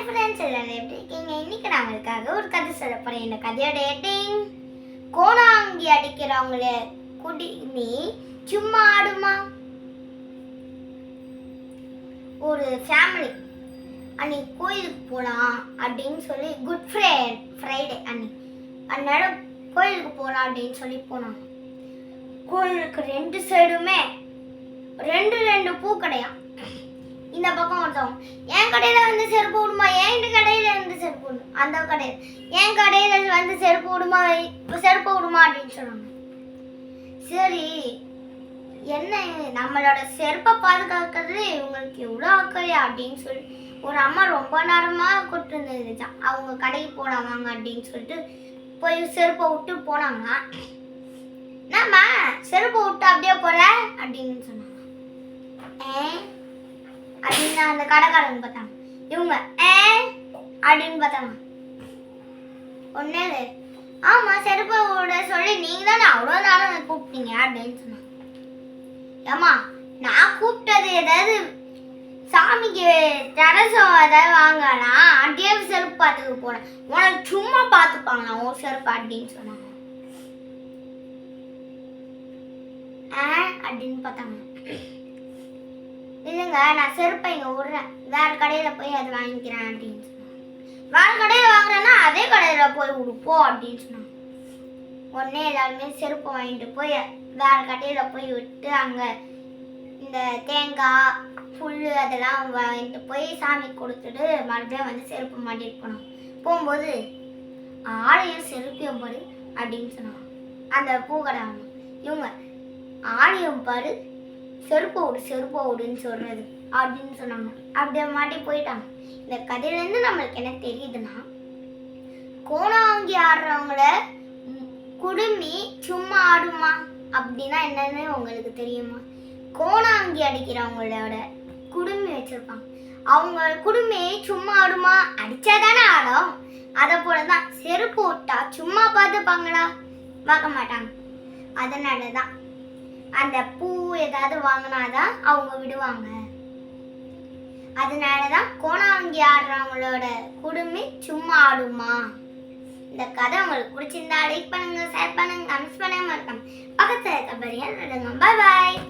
Hi friends எல்லாரும் எப்படி இருக்கீங்க? இன்னைக்கு நான் உங்களுக்காக ஒரு கதை சொல்ல போகிறேன் இந்த கதையோட ஹெட்டிங் கோணாங்கி அடிக்கிறவங்கள குடி நீ சும்மா ஆடுமா? ஒரு ஃபேமிலி அன்னைக்கு கோயிலுக்கு போகலாம் அப்படின்னு சொல்லி குட் ஃப்ரைடே ஃப்ரைடே அன்னைக்கு அதனால கோயிலுக்கு போகலாம் அப்படின்னு சொல்லி போனாங்க. கோயிலுக்கு ரெண்டு சைடுமே ரெண்டு ரெண்டு பூ பூக்கடையாம் இந்த பக்கம் ஒருத்தவங்க என் கடையில் வந்து செருப்பு விடுமா? என் கடையில இருந்து செருப்பு விடும் அந்த கடையில். என் கடையில வந்து செருப்பு விடுமா? செருப்பு விடுமா அப்படின்னு சொன்னாங்க. சரி என்ன நம்மளோட செருப்பை பாதுகாக்கிறது இவங்களுக்கு எவ்வளோ அக்கறையா அப்படின்னு சொல்லி ஒரு அம்மா ரொம்ப நேரமாக கூட்டு அவங்க கடைக்கு போனாங்க வாங்க அப்படின்னு சொல்லிட்டு போய் செருப்பை விட்டு போனாங்க. நம்ம செருப்பை விட்டு அப்படியே போகிற அப்படின்னு சொன்னாங்க. ஏன்? அப்படின்னு அந்த கடைக்காரங்க பார்த்தாங்க இவங்க ஏ அப்படின்னு பார்த்தாங்க ஒன்னே ஆமாம் ஆமா செருப்பை விட சொல்லி நீங்க தானே அவ்வளோ நேரம் கூப்பிட்டீங்க அப்படின்னு சொன்னாங்க ஏமா நான் கூப்பிட்டது ஏதாவது சாமிக்கு தரசம் ஏதாவது வாங்கனா அப்படியே செருப்பு பார்த்துக்க போனேன் உனக்கு சும்மா பார்த்துப்பாங்களா உன் செருப்பு அப்படின்னு சொன்னாங்க. ஆ அப்படின்னு பார்த்தாங்க. இல்லைங்க நான் செருப்பை இங்கே விடுறேன். வேறு கடையில் போய் அதை வாங்கிக்கிறேன் அப்படின்னு சொன்னாங்க வேறு கடையில் வாங்குறேன்னா அதே கடையில் போய் விடுப்போம் அப்படின்னு சொன்னாங்க உடனே எல்லாருமே செருப்பு வாங்கிட்டு போய் வேறு கடையில் போய் விட்டு அங்கே இந்த தேங்காய் புல் அதெல்லாம் வாங்கிட்டு போய் சாமி கொடுத்துட்டு மறுபடியும் வந்து செருப்பு மாட்டிட்டு போனோம் போகும்போது ஆலயம் செருப்பையும் பாரு அப்படின்னு சொன்னாங்க அந்த பூக்கடை இவங்க ஆலயம் பாரு செருப்பு விடு செருப்பு விடுன்னு சொல்றது அப்படின்னு சொன்னாங்க. அப்படியே மாட்டி போயிட்டாங்க. இந்த கதையிலேருந்து நம்மளுக்கு என்ன தெரியுதுன்னா கோணாங்கி ஆடுறவங்கள குடுமி சும்மா ஆடுமா? அப்படின்னா என்னன்னு உங்களுக்கு தெரியுமா? கோணாங்கி அடிக்கிறவங்களோட குடுமி வச்சிருப்பாங்க. அவங்க குடுமி சும்மா ஆடுமா? அடிச்சாதானே ஆடும். அதை போல தான் செருப்பு விட்டா சும்மா பார்த்துப்பாங்களா? பார்க்க மாட்டாங்க. அதனால தான் அந்த பூ ஏதாவது வாங்கினாதான் அவங்க விடுவாங்க. அதனால தான் கோணாங்கி ஆடுறவங்களோட குடுமி சும்மா ஆடுமா? இந்த கதை உங்களுக்கு பிடிச்சிருந்தா லைக் பண்ணுங்க ஷேர் பண்ணுங்க கமெண்ட்ஸ் பண்ணுங்க மறக்காம பக்கத்தில் இருக்க பரியா பாய் பாய்